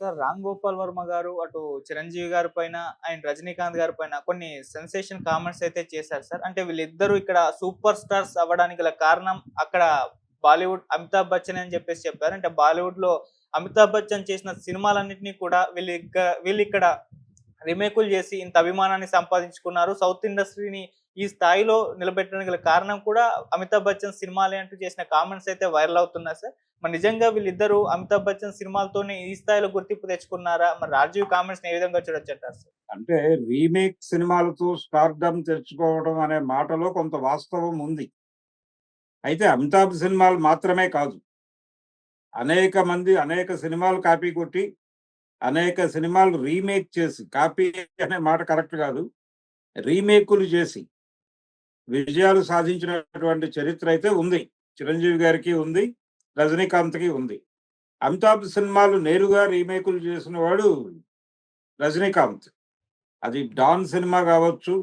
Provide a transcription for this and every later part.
Sir 'Ram Gopal Varma' గారు అటు 'చిరంజీవి' గారి పైన అండ్ 'రజనీకాంత్' గారి పైన కొన్ని సెన్సేషన్ కామెంట్స్ అయితే చేశారు సార్. అంటే వీళ్ళిద్దరూ ఇక్కడ సూపర్ స్టార్స్ అవ్వడానికి గల కారణం అక్కడ బాలీవుడ్ 'అమితాబ్ బచ్చన్' అని చెప్పేసి చెప్పారు. అంటే బాలీవుడ్లో 'అమితాబ్ బచ్చన్' చేసిన సినిమాలన్నిటిని కూడా వీళ్ళు వీళ్ళు ఇక్కడ రీమేకులు చేసి ఇంత అభిమానాన్ని సంపాదించుకున్నారు. సౌత్ ఇండస్ట్రీని ఈ స్థాయిలో నిలబెట్టడానికి గల కారణం కూడా 'అమితాబ్ బచ్చన్' సినిమాలే అంటూ చేసిన కామెంట్స్ అయితే వైరల్ అవుతున్నాయి సార్. మరి నిజంగా వీళ్ళిద్దరూ 'అమితాబ్ బచ్చన్' సినిమాలతోనే ఈ స్థాయిలో గుర్తింపు తెచ్చుకున్నారా? మరి 'రాజీవ్' కామెంట్స్‌ని ఏ విధంగా చూడొచ్చంటారు సార్? అంటే రీమేక్ సినిమాలతో స్టార్డమ్ తెచ్చుకోవడం అనే మాటలో కొంత వాస్తవం ఉంది. అయితే అమితాబ్ సినిమాలు మాత్రమే కాదు. అనేక మంది అనేక సినిమాలు కాపీ కొట్టి, అనేక సినిమాలు రీమేక్ చేసి, కాపీ అనే మాట కరెక్ట్ కాదు. రీమేకులు చేసి విజయాలు సాధించినటువంటి చరిత్ర అయితే ఉంది. చిరంజీవి గారికి ఉంది. రజనీకాంత్‌కి ఉంది. అమితాబ్ సినిమాలు నేరుగా రీమేకులు చేసిన వాడు రజనీకాంత్. అది 'డాన్' సినిమా కావచ్చు,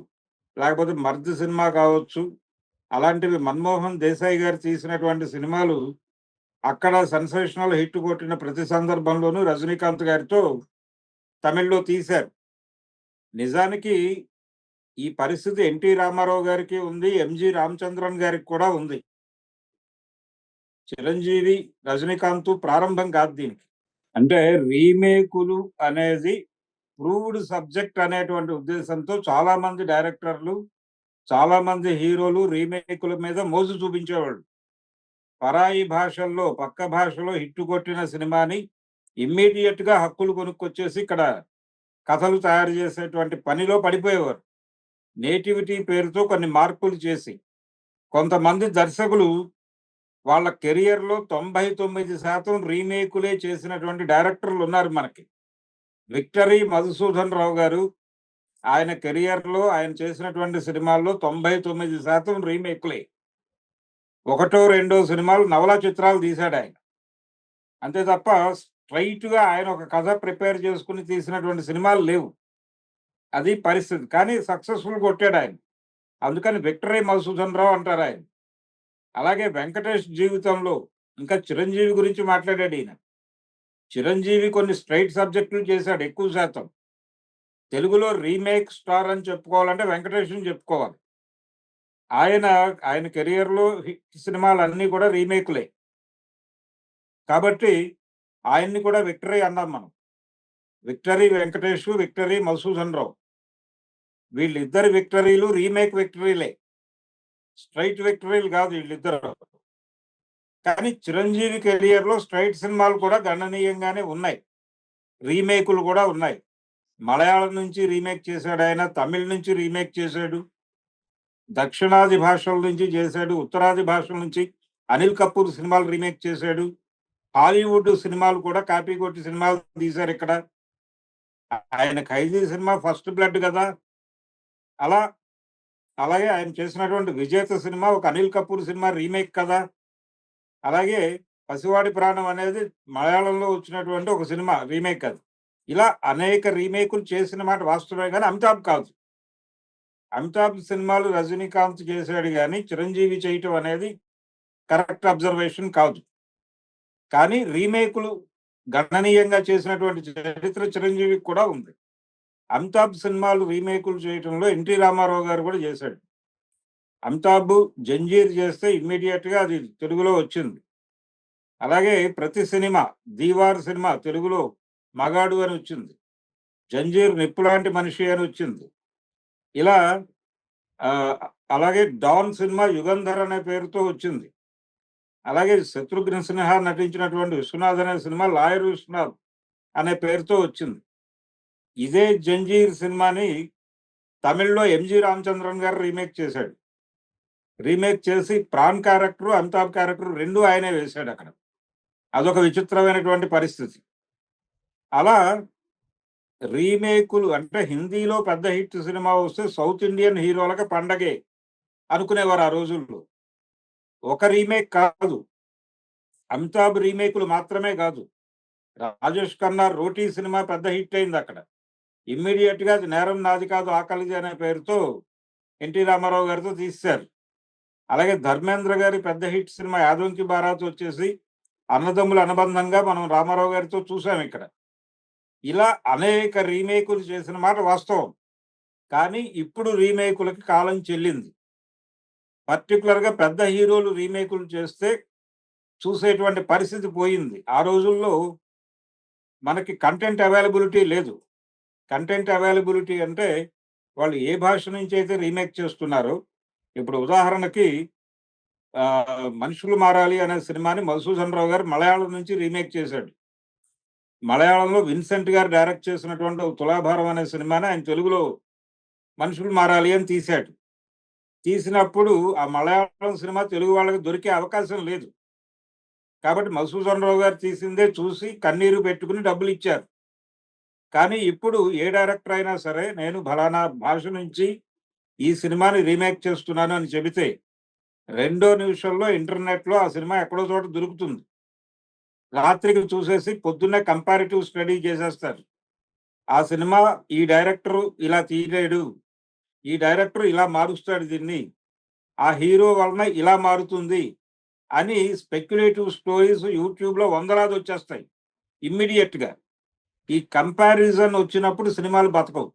లేకపోతే 'మర్ద్' సినిమా కావచ్చు. అలాంటివి మన్మోహన్ దేశాయ్ గారు తీసినటువంటి సినిమాలు అక్కడ సెన్సేషనల్ హిట్ కొట్టిన ప్రతి సందర్భంలోనూ రజనీకాంత్ గారితో తమిళ్‌లో తీశారు. నిజానికి ఈ పరిస్థితి 'ఎన్టీ రామారావు' గారికి ఉంది. ఎంజి రామచంద్రన్' గారికి కూడా ఉంది. చిరంజీవి, రజనీకాంత్ ప్రారంభం కాదు దీనికి. అంటే రీమేకులు అనేది ప్రూవ్డ్ సబ్జెక్ట్ అనేటువంటి ఉద్దేశంతో చాలా మంది డైరెక్టర్లు, చాలా మంది హీరోలు రీమేకుల మీద మోజు చూపించేవాళ్ళు. పరాయి భాషల్లో, పక్క భాషలో హిట్టు కొట్టిన సినిమాని ఇమ్మీడియట్గా హక్కులు కొనుక్కొచ్చేసి ఇక్కడ కథలు తయారు చేసేటువంటి పనిలో పడిపోయేవారు. నేటివిటీ పేరుతో కొన్ని మార్పులు చేసి, కొంతమంది దర్శకులు వాళ్ళ కెరియర్‌లో 99% రీమేకులే చేసినటువంటి డైరెక్టర్లు ఉన్నారు మనకి. 'విక్టరీ మధుసూదన్ రావు' గారు ఆయన కెరియర్‌లో ఆయన చేసినటువంటి సినిమాల్లో 99% రీమేకులే. ఒకటో, రెండో సినిమాలు నవలా చిత్రాలు తీశాడాయన. అంతే తప్ప స్ట్రైట్గా ఆయన ఒక కథ ప్రిపేర్ చేసుకుని తీసినటువంటి సినిమాలు లేవు. అది పరిస్థితి. కానీ సక్సెస్‌ఫుల్ కొట్టాడు ఆయన అందుకని 'విక్టరీ మధుసూదన్ రావు' అంటారు ఆయన అలాగే వెంకటేష్ జీవితంలో ఇంకా చిరంజీవి గురించి మాట్లాడాడీయన. చిరంజీవి కొన్ని స్ట్రైట్ సబ్జెక్టులు చేశాడు ఎక్కువ శాతం. తెలుగులో రీమేక్ స్టార్ అని చెప్పుకోవాలంటే వెంకటేష్‌ని చెప్పుకోవాలి. ఆయన, ఆయన కెరియర్‌లో హిట్ సినిమాలన్నీ కూడా రీమేక్లే కాబట్టి ఆయన్ని కూడా విక్టరీ అన్నాం మనం. Victory Venkatesh, victory Madhusudan Rao. వీళ్ళిద్దరి విక్టరీలు రీమేక్ విక్టరీలే. స్ట్రైట్ విక్టరీలు కాదు వీళ్ళిద్దరు. కానీ చిరంజీవి కెరియర్‌లో స్ట్రైట్ సినిమాలు కూడా గణనీయంగానే ఉన్నాయి. రీమేకులు కూడా ఉన్నాయి. మలయాళం నుంచి రీమేక్ చేశాడు ఆయన తమిళ్ నుంచి రీమేక్ చేశాడు. దక్షిణాది భాషల నుంచి చేశాడు. ఉత్తరాది భాషల నుంచి అనిల్ కపూర్ సినిమాలు రీమేక్ చేశాడు. హాలీవుడ్ సినిమాలు కూడా కాపీ కొట్టి సినిమాలు తీశారు ఇక్కడ. ఆయన 'ఖైదీ' సినిమా ఫస్ట్ బ్లడ్ కదా! అలా అలాగే ఆయన చేసినటువంటి 'విజేత' సినిమా ఒక అనిల్ కపూర్ సినిమా రీమేక్ కదా! అలాగే 'పసివాడి ప్రాణం' అనేది మలయాళంలో వచ్చినటువంటి ఒక సినిమా రీమేక్ అది. ఇలా అనేక రీమేకులు చేసిన మాట వాస్తవమే కానీ అమితాబ్ కాదు. అమితాబ్ సినిమాలు రజనీకాంత్ చేశాడు కానీ చిరంజీవి చేయటం అనేది కరెక్ట్ అబ్జర్వేషన్ కాదు. కానీ రీమేకులు గణనీయంగా చేసినటువంటి చరిత్ర చిరంజీవికి కూడా ఉంది. అమితాబ్ సినిమాలు రీమేకులు చేయటంలో 'ఎన్టీ రామారావు' గారు కూడా చేశాడు. అమితాబ్ 'జంజీర్' చేస్తే ఇమ్మీడియట్గా అది తెలుగులో వచ్చింది. అలాగే ప్రతి సినిమా 'దీవార్' సినిమా తెలుగులో 'మగాడు' అని వచ్చింది. 'జంజీర్' 'నిప్పులాంటి మనిషి' అని వచ్చింది. ఇలా అలాగే 'డాన్' సినిమా 'యుగంధర్' అనే పేరుతో వచ్చింది. అలాగే 'శత్రుఘ్న సిన్హా' నటించినటువంటి 'విశ్వనాథ్' అనే సినిమా 'లాయర్ విశ్వనాథ్' అనే పేరుతో వచ్చింది. ఇదే 'జంజీర్' సినిమాని తమిళ్‌లో ఎంజి రామచంద్రన్' గారు రీమేక్ చేశాడు. రీమేక్ చేసి ప్రాణ్ క్యారెక్టర్, అమితాబ్ క్యారెక్టర్ రెండు ఆయనే వేశాడక్కడ. అదొక విచిత్రమైనటువంటి పరిస్థితి. అలా రీమేకులు అంటే హిందీలో పెద్ద హిట్ సినిమా వస్తే సౌత్ ఇండియన్ హీరోలకి పండగే అనుకునేవారు ఆ రోజుల్లో. ఒక రీమేక్ కాదు. అమితాబ్ రీమేకులు మాత్రమే కాదు. రాజేష్ ఖన్నా 'రోటీ' సినిమా పెద్ద హిట్ అయింది అక్కడ ఇమ్మీడియట్గా అది 'నేరం నాది కాదు ఆకలిది' అనే పేరుతో ఎన్టీ రామారావు గారితో తీశారు అలాగే ధర్మేంద్ర గారి పెద్ద హిట్ సినిమా యాదవంకి బారాత్' వచ్చేసి అన్నదమ్ముల అనుబంధంగా మనం రామారావు గారితో చూసాం ఇక్కడ. ఇలా అనేక రీమేకులు చేసిన మాట వాస్తవం. కానీ ఇప్పుడు రీమేకులకి కాలం చెల్లింది. పర్టికులర్గా పెద్ద హీరోలు రీమేకులు చేస్తే చూసేటువంటి పరిస్థితి పోయింది. ఆ రోజుల్లో మనకి కంటెంట్ అవైలబిలిటీ లేదు. కంటెంట్ అవైలబిలిటీ అంటే వాళ్ళు ఏ భాష నుంచి అయితే రీమేక్ చేస్తున్నారో ఇప్పుడు ఉదాహరణకి మనుషులు మారాలి అనే సినిమాని మధుసూదన్ రావు గారు మలయాళం నుంచి రీమేక్ చేశాడు. మలయాళంలో విన్సెంట్ గారు డైరెక్ట్ చేసినటువంటి తులాభారం అనే సినిమాని ఆయన తెలుగులో మనుషులు మారాలి అని తీశాడు. తీసినప్పుడు ఆ మలయాళం సినిమా తెలుగు వాళ్ళకి దొరికే అవకాశం లేదు. కాబట్టి మధుసూదన్ రావు గారు తీసిందే చూసి కన్నీరు పెట్టుకుని డబ్బులు ఇచ్చారు. కానీ ఇప్పుడు ఏ డైరెక్టర్ అయినా సరే నేను ఫలానా భాష నుంచి ఈ సినిమాని రీమేక్ చేస్తున్నాను అని చెబితే రెండో నిమిషంలో ఇంటర్నెట్లో ఆ సినిమా ఎక్కడో చోట దొరుకుతుంది. రాత్రికి చూసేసి పొద్దున్నే కంపారిటివ్ స్టడీ చేసేస్తారు. ఆ సినిమా ఈ డైరెక్టర్ ఇలా తీయలేడు ఈ డైరెక్టర్ ఇలా మారుస్తాడు దీన్ని ఆ హీరో వలన ఇలా మారుతుంది అని స్పెక్యులేటివ్ స్టోరీస్ యూట్యూబ్లో వందలాది వచ్చేస్తాయి ఇమ్మీడియట్గా. ఈ కంపారిజన్ వచ్చినప్పుడు సినిమాలు బతకవు.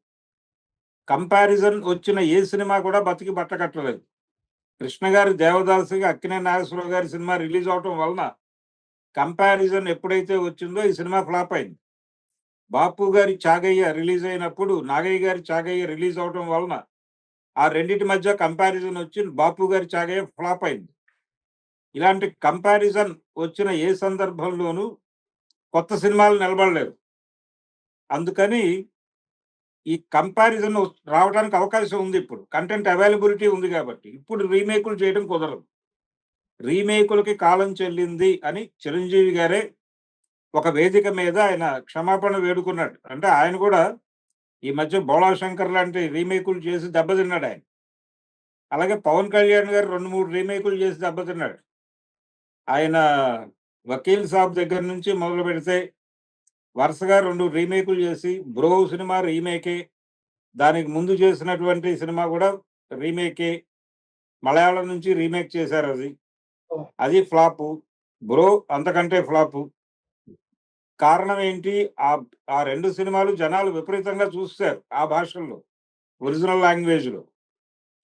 కంపారిజన్ వచ్చిన ఏ సినిమా కూడా బతికి బట్టకట్టలేదు కృష్ణ గారి దేవదాసి అక్కినే నాగేశ్వరరావు గారి సినిమా రిలీజ్ అవటం వలన కంపారిజన్ ఎప్పుడైతే వచ్చిందో ఈ సినిమా ఫ్లాప్ అయింది. బాపు గారి చాగయ్య రిలీజ్ అయినప్పుడు నాగయ్య గారి చాగయ్య రిలీజ్ అవటం వలన ఆ రెండింటి మధ్య కంపారిజన్ వచ్చి బాపు గారి చాగయ్య ఫ్లాప్ అయింది. ఇలాంటి కంపారిజన్ వచ్చిన ఏ సందర్భంలోనూ కొత్త సినిమాలు నిలబడలేవు అందుకని ఈ కంపారిజన్ రావడానికి అవకాశం ఉంది ఇప్పుడు. కంటెంట్ అవైలబిలిటీ ఉంది కాబట్టి. ఇప్పుడు రీమేకులు చేయడం కుదరదు. రీమేకులకి కాలం చెల్లింది అని చిరంజీవి గారే ఒక వేదిక మీద ఆయన క్షమాపణ వేడుకున్నాడు. అంటే ఆయన కూడా ఈ మధ్య బోళాశంకర్ లాంటి రీమేకులు చేసి దెబ్బతిన్నాడు ఆయన. అలాగే పవన్ కళ్యాణ్ గారు రెండు మూడు రీమేకులు చేసి దెబ్బతిన్నాడు. ఆయన వకీల్ సాబ్ దగ్గర నుంచి మొదలు పెడితే వరుసగా రెండు రీమేకులు చేసి బ్రో సినిమా రీమేకే దానికి ముందు చేసినటువంటి సినిమా కూడా రీమేకే మలయాళం నుంచి రీమేక్ చేశారు అది. అది ఫ్లాప్. బ్రో అంతకంటే ఫ్లాప్. కారణం ఏంటి? ఆ ఆ రెండు సినిమాలు జనాలు విపరీతంగా చూస్తారు ఆ భాషల్లో ఒరిజినల్ లాంగ్వేజ్లో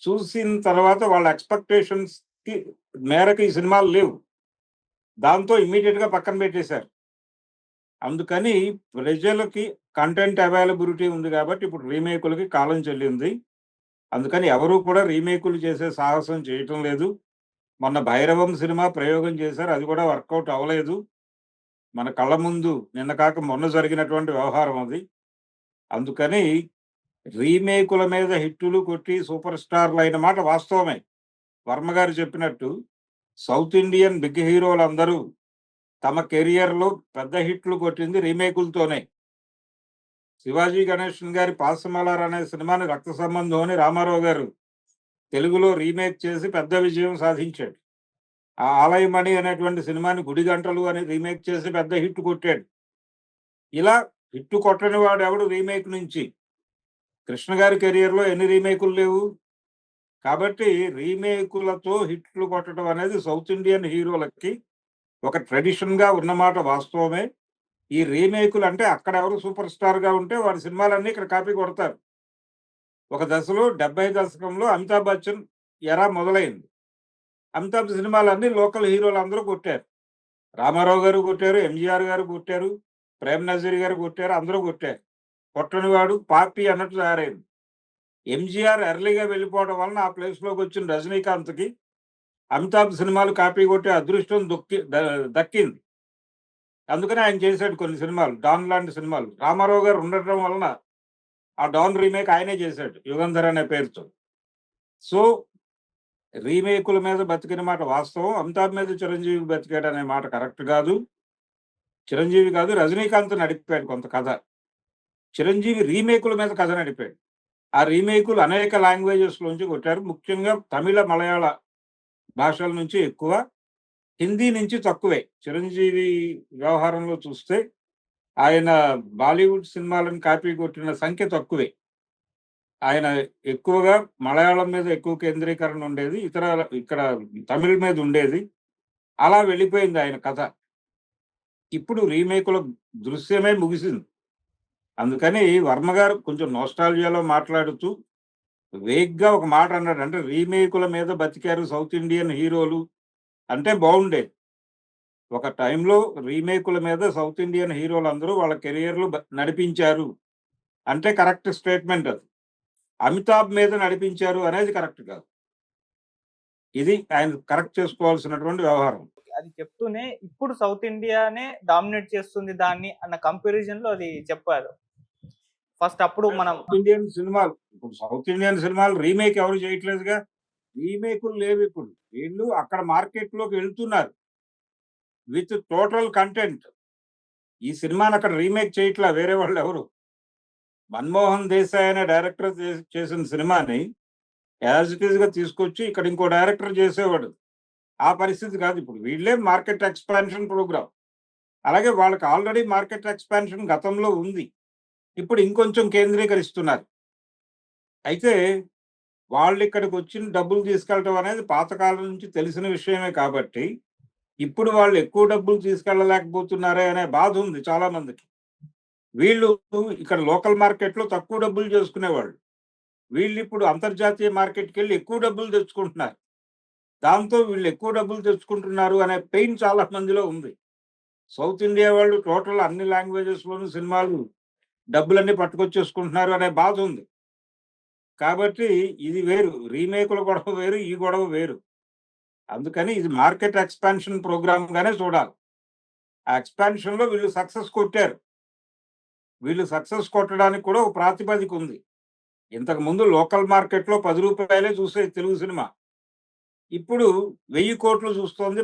చూసిన తర్వాత వాళ్ళ ఎక్స్పెక్టేషన్స్కి మేరకు ఈ సినిమాలు లేవు. దాంతో ఇమీడియట్గా పక్కన పెట్టేశారు. అందుకని ప్రజలకి కంటెంట్ అవైలబిలిటీ ఉంది కాబట్టి ఇప్పుడు రీమేకులకి కాలం చెల్లింది. అందుకని ఎవరు కూడా రీమేకులు చేసే సాహసం చేయటం లేదు. మొన్న భైరవం సినిమా ప్రయోగం చేశారు అది కూడా వర్కౌట్ అవ్వలేదు. మన కళ్ళ ముందు నిన్న కాక మొన్న జరిగినటువంటి వ్యవహారం అది. అందుకని రీమేకుల మీద హిట్టులు కొట్టి సూపర్ స్టార్లు అయిన మాట వాస్తవమే. వర్మ గారు చెప్పినట్టు సౌత్ ఇండియన్ బిగ్ హీరోలు అందరూ తమ కెరియర్లో పెద్ద హిట్లు కొట్టింది రీమేకులతోనే. శివాజీ గణేషన్ గారి పాసమలార్ అనే సినిమాని రక్త సంబంధం అని రామారావు గారు తెలుగులో రీమేక్ చేసి పెద్ద విజయం సాధించాడు. ఆ ఆలయమణి అనేటువంటి సినిమాని గుడి గంటలు అని రీమేక్ చేసి పెద్ద హిట్ కొట్టాడు. ఇలా హిట్ కొట్టని వాడు ఎవడు రీమేక్ నుంచి? కృష్ణ గారి కెరియర్లో ఎన్ని రీమేకులు లేవు? కాబట్టి రీమేకులతో హిట్లు కొట్టడం అనేది సౌత్ ఇండియన్ హీరోలకి ఒక ట్రెడిషన్గా ఉన్నమాట వాస్తవమే. ఈ రీమేకులు అంటే అక్కడ ఎవరు సూపర్ స్టార్గా ఉంటే వారి సినిమాలన్నీ ఇక్కడ కాపీ కొడతారు. ఒక దశలో డెబ్బై దశకంలో అమితాబ్ బచ్చన్ ఎరా మొదలైంది. అమితాబ్ సినిమాలన్నీ లోకల్ హీరోలు అందరూ కొట్టారు. రామారావు గారు కొట్టారు ఎంజీఆర్ గారు కొట్టారు ప్రేమ్ నజీర్ గారు కొట్టారు అందరూ కొట్టారు. కొట్టని వాడు పాపి అన్నట్టు తయారైంది. ఎంజీఆర్ ఎర్లీగా వెళ్ళిపోవడం వలన ఆ ప్లేస్లోకి వచ్చిన రజనీకాంత్కి అమితాబ్ సినిమాలు కాపీ కొట్టే అదృష్టం దొక్కి దక్కింది. అందుకని ఆయన చేశాడు కొన్ని సినిమాలు. డాన్ లాంటి సినిమాలు. రామారావు గారు ఉండటం వలన ఆ డాన్ రీమేక్ ఆయనే చేశాడు యుగంధర్ అనే పేరుతో. సో రీమేకుల మీద బతికిన మాట వాస్తవం. అమితాబ్ మీద చిరంజీవి బతికాడు అనే మాట కరెక్ట్ కాదు. చిరంజీవి కాదు రజనీకాంత్ నడిపాడు కొంత కథ. చిరంజీవి రీమేకుల మీద కథ నడిపాడు. ఆ రీమేకులు అనేక లాంగ్వేజెస్లోంచి కొట్టారు. ముఖ్యంగా తమిళ మలయాళ భాషల నుంచి ఎక్కువ హిందీ నుంచి తక్కువే. చిరంజీవి వ్యవహారంలో చూస్తే ఆయన బాలీవుడ్ సినిమాలను కాపీ కొట్టిన సంఖ్య తక్కువే. ఆయన ఎక్కువగా మలయాళం మీద ఎక్కువ కేంద్రీకరణ ఉండేది ఇతర ఇక్కడ తమిళ మీద ఉండేది. అలా వెళ్ళిపోయింది ఆయన కథ. ఇప్పుడు రీమేకుల దృశ్యమే ముగిసింది. అందుకని వర్మ గారు కొంచెం నోస్టాలజియాలో మాట్లాడుతూ వేగ్గా ఒక మాట అన్నాడు. అంటే రీమేకుల మీద బతికారు సౌత్ ఇండియన్ హీరోలు అంటే బాగుండే. ఒక టైంలో రీమేకుల మీద సౌత్ ఇండియన్ హీరోలు అందరూ వాళ్ళ కెరియర్లు నడిపించారు. అంటే కరెక్ట్ స్టేట్మెంట్ అది. అమితాబ్ మీద నడిపించారు అనేది కరెక్ట్ కాదు. ఇది ఆయన కరెక్ట్ చేసుకోవాల్సినటువంటి వ్యవహారం. అది చెప్తూనే ఇప్పుడు సౌత్ ఇండియానే డామినేట్ చేస్తుంది దాన్ని అన్న కంపారిజన్లో అది చెప్పారు. ఫస్ట్ అప్పుడు మనం సౌత్ ఇండియన్ సినిమాలు ఇప్పుడు సౌత్ ఇండియన్ సినిమాలు రీమేక్ ఎవరు చేయట్లేదుగా? రీమేకులు లేవు ఇప్పుడు. వీళ్ళు అక్కడ మార్కెట్లోకి వెళ్తున్నారు. With total content. ఈ సినిమాని అక్కడ రీమేక్ చేయట్లా వేరే వాళ్ళు ఎవరు? మన్మోహన్ దేశాయ్ అనే డైరెక్టర్ చేసిన సినిమాని యాజ్ ఇట్ ఈస్గా తీసుకొచ్చి ఇక్కడ ఇంకో డైరెక్టర్ చేసేవాడు. ఆ పరిస్థితి కాదు ఇప్పుడు. వీళ్ళే మార్కెట్ ఎక్స్పాన్షన్ ప్రోగ్రామ్. అలాగే వాళ్ళకి ఆల్రెడీ మార్కెట్ ఎక్స్పాన్షన్ గతంలో ఉంది. ఇప్పుడు ఇంకొంచెం కేంద్రీకరిస్తున్నారు. అయితే వాళ్ళు ఇక్కడికి వచ్చిన డబ్బులు తీసుకెళ్ళటం అనేది పాతకాలం నుంచి తెలిసిన విషయమే కాబట్టి ఇప్పుడు వాళ్ళు ఎక్కువ డబ్బులు తీసుకెళ్ళలేకపోతున్నారే అనే బాధ ఉంది చాలా మందికి వీళ్ళు ఇక్కడ లోకల్ మార్కెట్లో తక్కువ డబ్బులు చేసుకునేవాళ్ళు. వీళ్ళు ఇప్పుడు అంతర్జాతీయ మార్కెట్కి వెళ్ళి ఎక్కువ డబ్బులు తెచ్చుకుంటున్నారు. దాంతో వీళ్ళు ఎక్కువ డబ్బులు తెచ్చుకుంటున్నారు అనే పెయిన్ చాలా మందిలో ఉంది. సౌత్ ఇండియా వాళ్ళు టోటల్ అన్ని లాంగ్వేజెస్లోనూ సినిమాలు డబ్బులన్నీ పట్టుకొచ్చేసుకుంటున్నారు అనే బాధ ఉంది. కాబట్టి ఇది వేరు. రీమేకుల గొడవ వేరు ఈ గొడవ వేరు. అందుకని ఇది మార్కెట్ ఎక్స్పాన్షన్ ప్రోగ్రామ్గానే చూడాలి. ఆ ఎక్స్పాన్షన్లో వీళ్ళు సక్సెస్ కొట్టారు. వీళ్ళు సక్సెస్ కొట్టడానికి కూడా ఒక ప్రాతిపదిక ఉంది. ఇంతకు ముందు లోకల్ మార్కెట్లో పది రూపాయలే చూసే తెలుగు సినిమా. ఇప్పుడు వెయ్యి కోట్లు చూస్తోంది